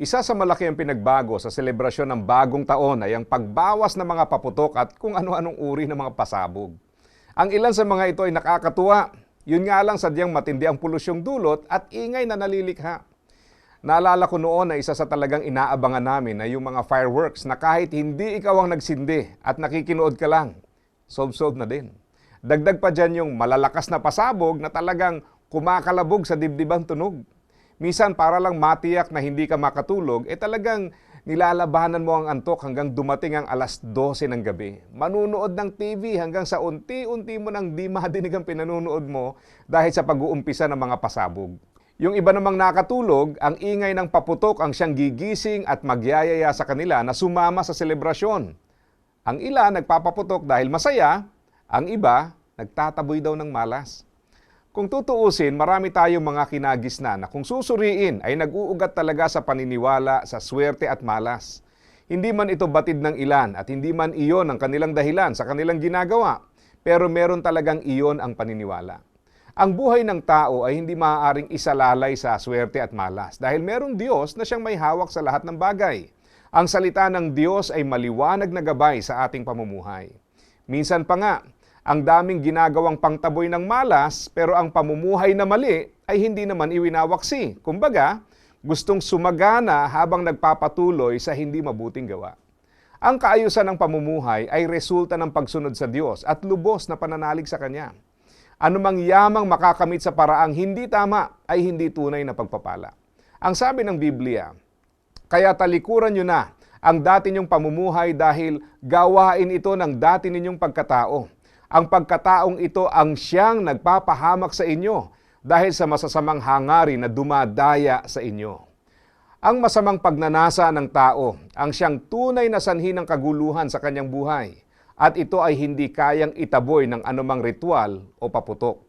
Isa sa malaki ang pinagbago sa selebrasyon ng bagong taon ay ang pagbawas ng mga paputok at kung ano-anong uri ng mga pasabog. Ang ilan sa mga ito ay nakakatuwa. Yun nga lang sadyang matindi ang polusyong dulot at ingay na nalilikha. Naalala ko noon na isa sa talagang inaabangan namin na yung mga fireworks na kahit hindi ikaw ang nagsindi at nakikinood ka lang, solve-solve na din. Dagdag pa dyan yung malalakas na pasabog na talagang kumakalabog sa dibdibang tunog. Minsan para lang matiyak na hindi ka makatulog, eh talagang nilalabanan mo ang antok hanggang dumating ang alas 12 ng gabi. Manunood ng TV hanggang sa unti-unti mo nang di madinig ang pinanunood mo dahil sa pag-uumpisa ng mga pasabog. Yung iba namang nakatulog, ang ingay ng paputok ang siyang gigising at magyayaya sa kanila na sumama sa selebrasyon. Ang ilan nagpapaputok dahil masaya, ang iba nagtataboy daw ng malas. Kung tutuusin, marami tayong mga kinagisna na kung susuriin ay nag-uugat talaga sa paniniwala sa swerte at malas. Hindi man ito batid ng ilan at hindi man iyon ang kanilang dahilan sa kanilang ginagawa, pero meron talagang iyon ang paniniwala. Ang buhay ng tao ay hindi maaaring isalalay sa swerte at malas dahil merong Diyos na siyang may hawak sa lahat ng bagay. Ang salita ng Diyos ay maliwanag na gabay sa ating pamumuhay. Minsan pa nga, ang daming ginagawang pangtaboy ng malas pero ang pamumuhay na mali ay hindi naman iwinawaksi. Kumbaga, gustong sumagana habang nagpapatuloy sa hindi mabuting gawa. Ang kaayusan ng pamumuhay ay resulta ng pagsunod sa Diyos at lubos na pananalig sa Kanya. Anumang yamang makakamit sa paraang hindi tama ay hindi tunay na pagpapala. Ang sabi ng Biblia, kaya talikuran nyo na ang dati ninyong pamumuhay dahil gawain ito ng dati ninyong pagkatao. Ang pagkataong ito ang siyang nagpapahamak sa inyo dahil sa masasamang hangarin na dumadaya sa inyo. Ang masamang pagnanasa ng tao ang siyang tunay na sanhi ng kaguluhan sa kanyang buhay at ito ay hindi kayang itaboy ng anumang ritual o paputok.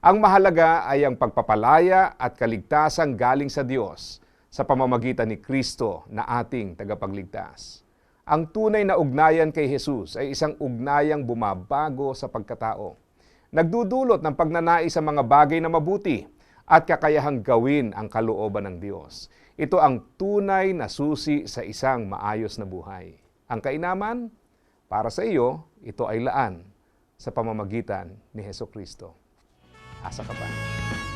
Ang mahalaga ay ang pagpapalaya at kaligtasan galing sa Diyos sa pamamagitan ni Kristo na ating tagapagligtas. Ang tunay na ugnayan kay Jesus ay isang ugnayang bumabago sa pagkatao. Nagdudulot ng pagnanais sa mga bagay na mabuti at kakayahang gawin ang kalooban ng Diyos. Ito ang tunay na susi sa isang maayos na buhay. Ang kainaman, para sa iyo, ito ay laan sa pamamagitan ni Heso Kristo. Asa ka ba?